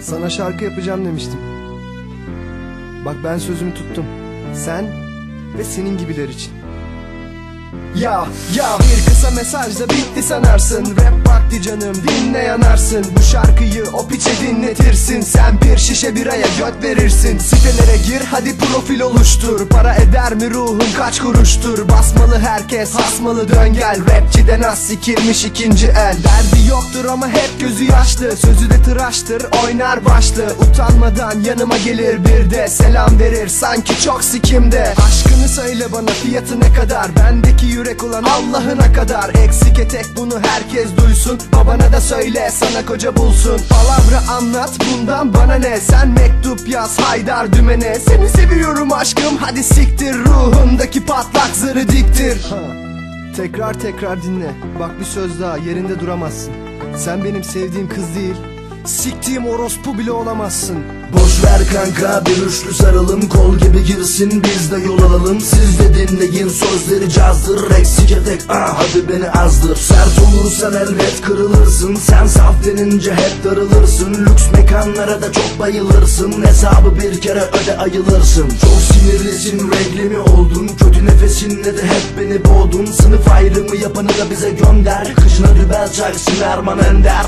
Sana şarkı yapacağım demiştim. Bak ben sözümü tuttum. Sen ve senin gibiler için. Ya ya. Bir kısa mesajda bitti sanarsın. Rap vakti canım dinle yanarsın. Bu şarkıyı o piçe dinletirsin. Sen bir şişe biraya göt verirsin. Sitelere gir hadi profil oluştur. Para eder mi ruhun kaç kuruştur? Basmalı herkes hasmalı dön gel. Rapçiden az sikilmiş ikinci el? Derdi yoktur ama hep gözü yaşlı. Sözü de tıraştır oynar başlı. Utanmadan yanıma gelir bir de Selam verir. Sanki çok sikimde. Aşkını söyle bana fiyatı ne kadar? Bendeki yürek olan Allah'ına kadar. Eksik etek bunu herkes duysun. Babana da söyle sana koca bulsun. Palavra anlat bundan bana ne? Sen mektup yaz Haydar dümene. Seni seviyorum aşkım hadi siktir. Ruhundaki patlak zırı diktir Tekrar tekrar dinle. Bak bir söz daha yerinde duramazsın. Sen benim sevdiğim kız değil Siktiğim orospu bile olamazsın. Boş ver kanka bir üçlü saralım Kol gibi girsin biz de yol alalım. Siz de dinleyin sözleri cazdır. Eksik etek ah hadi beni azdır. Sert olursan elbet kırılırsın. Sen saf denince hep darılırsın. Lüks mekanlara da çok bayılırsın. Hesabı bir kere öde ayılırsın. Çok sinirlisin regli mi oldun? Kötü nefesinle de hep beni boğdun. Sınıf ayrımı yapanı da bize gönder. Kışına dübel çaksın Erman Ender